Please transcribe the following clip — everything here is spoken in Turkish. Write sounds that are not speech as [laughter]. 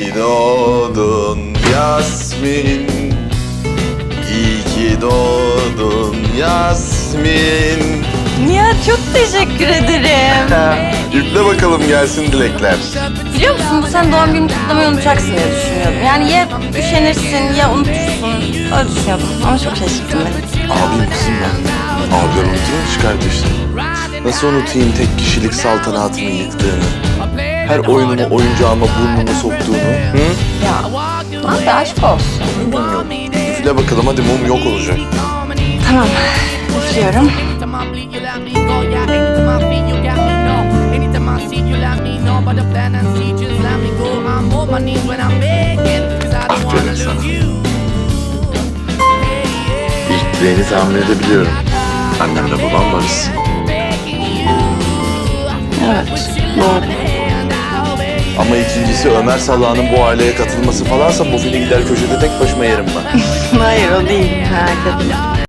ki doğdun Yasmin İyi ki doğdun Yasmin Nihat çok teşekkür ederim. [laughs] Üfle bakalım gelsin dilekler. Biliyor musun bu sen doğum gününü kutlamayı unutacaksın diye düşünüyordum. Yani ya üşenirsin ya unutursun. Öyle düşünüyordum ama çok şaşırttın beni. Abim kızım ben. Abiler unutur mu hiç kardeşleri? Nasıl unutayım tek kişilik saltanatımın yıktığını? Her oyunumu oyuncağıma burnumu soktuğunu. Hı? Ya be aşk olsun. Yok. Üfle bakalım hadi mum yok olacak. Tamam üflüyorum. Aferin sana. İlk dileğini tahmin edebiliyorum. Annemle babam varız. Evet doğru. Ama ikincisi Ömer Salah'ın bu aileye katılması falansa bu fili gider köşede tek başıma yerim ben. [laughs] Hayır o değil etme.